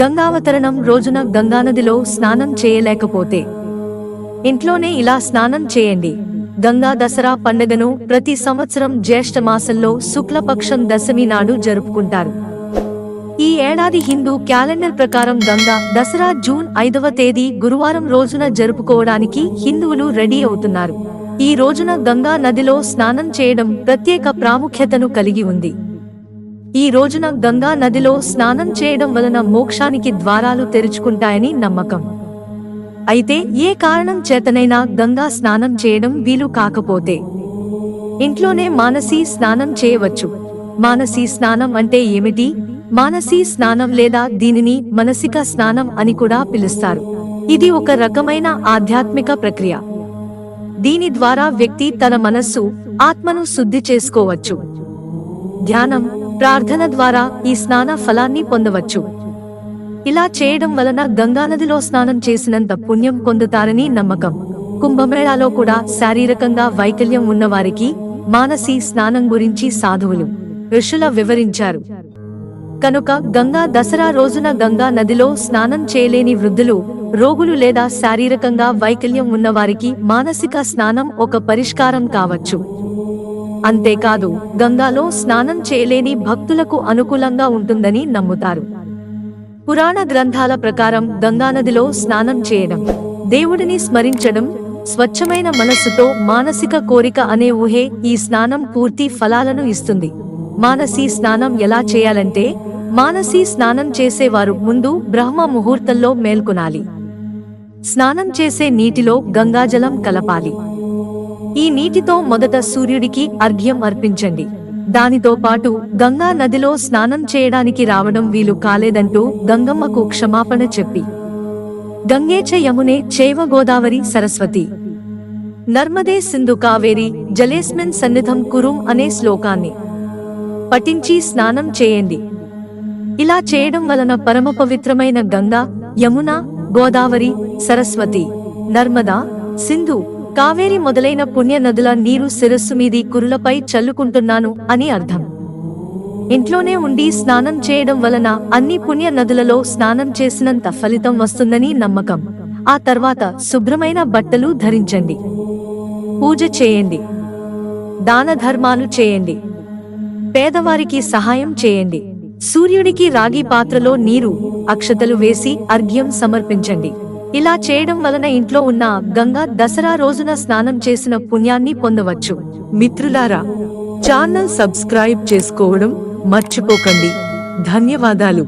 గంగావతరణం రోజున గంగానదిలో స్నానం చేయలేకపోతే. ఇంట్లోనే ఇలా స్నానం చేయండి. గంగా దసరా పండుగను ప్రతి సంవత్సరం జ్యేష్ఠ మాసంలో శుక్లపక్షం దశమి నాడు జరుపుకుంటారు. ఈ ఏడాది హిందూ క్యాలెండర్ ప్రకారం గంగా దసరా జూన్ ఐదవ తేదీ గురువారం రోజున జరుపుకోవడానికి హిందువులు రెడీ అవుతున్నారు. ఈ రోజున గంగా నదిలో స్నానం చేయడం ప్రత్యేక ప్రాముఖ్యతను కలిగి ఉంది. ఈ రోజున గంగా నదిలో స్నానం చేయడం వలన మోక్షానికి ద్వారాలు తెరుచుకుంటాయని నమ్మకం. అయితే ఏ కారణం చేతనైనా గంగా స్నానం చేయడం వీలు కాకపోతే ఇంట్లోనే మానసీ స్నానం చేయవచ్చు. మానసీ స్నానం అంటే ఏమిటి? మానసీ స్నానం లేదా దీనిని మనసిక స్నానం అని కూడా పిలుస్తారు. ఇది ఒక రకమైన ఆధ్యాత్మిక ప్రక్రియ. దీని ద్వారా వ్యక్తి తన మనస్సు ఆత్మను శుద్ధి చేసుకోవచ్చు. ధ్యానం ప్రార్థన ద్వారా ఈ స్నాన ఫలాన్ని పొందవచ్చు. ఇలా చేయడం వలన గంగానదిలో స్నానం చేసినంత పుణ్యం పొందుతారని నమ్మకం. కుంభమేళాలో కూడా శారీరకంగా వైకల్యం ఉన్నవారికి మానసి స్నానం గురించి సాధువులు ఋషుల వివరించారు. కనుక గంగా దసరా రోజున గంగా నదిలో స్నానం చేయలేని వృద్ధులు రోగులు లేదా శారీరకంగా వైకల్యం ఉన్నవారికి మానసిక స్నానం ఒక పరిష్కారం కావచ్చు. అంతేకాదు గంగాలో స్నానం చేయలేని భక్తులకు అనుకూలంగా ఉంటుందని నమ్ముతారు. పురాణ గ్రంథాల ప్రకారం గంగానదిలో స్నానం చేయడం దేవుడిని స్మరించడం స్వచ్ఛమైన మనస్సుతో మానసిక కోరిక అనే ఊహే ఈ స్నానం పూర్తి ఫలాలను ఇస్తుంది. మానసీ స్నానం ఎలా చేయాలంటే మానసీ స్నానం చేసేవారు ముందు బ్రహ్మ ముహూర్తంలో మేల్కొనాలి. స్నానం చేసే నీటిలో గంగాజలం కలపాలి. ఈ నీటితో మొదట సూర్యుడికి అర్ఘ్యం అర్పించండి. దానితో పాటు గంగా నదిలో స్నానం చేయడానికి రావడం వీలు కాలేదంటూ గంగమ్మకు క్షమాపణ చెప్పి. గంగేచ యమునే చేవ గోదావరి సరస్వతి. నర్మదే సింధు కావేరి జలేస్మిన్ సన్నిధం కురుం అనే శ్లోకాన్ని. పఠించి స్నానం చేయండి. ఇలా చేయడం వలన పరమ పవిత్రమైన గంగా యమున గోదావరి సరస్వతి నర్మదా సింధు కావేరి మొదలైన పుణ్య నదుల నీరు శిరస్సు మీది కురులపై చల్లుకుంటున్నాను అని అర్థం. ఇంట్లోనే ఉండి స్నానం చేయడం వలన అన్ని పుణ్య నదులలో స్నానం చేసినంత ఫలితం వస్తుందని నమ్మకం. ఆ తర్వాత శుభ్రమైన బట్టలు ధరించండి. పూజ చేయండి. దాన ధర్మాలు చేయండి. పేదవారికి సహాయం చేయండి. సూర్యుడికి రాగి పాత్రలో నీరు అక్షతలు వేసి అర్ఘ్యం సమర్పించండి. ఇలా చేయడం వలన ఇంట్లో ఉన్న గంగా దసరా రోజున స్నానం చేసిన పుణ్యాన్ని పొందవచ్చు. మిత్రులారా ఛానల్ సబ్స్క్రైబ్ చేసుకోవడం మర్చిపోకండి. ధన్యవాదాలు.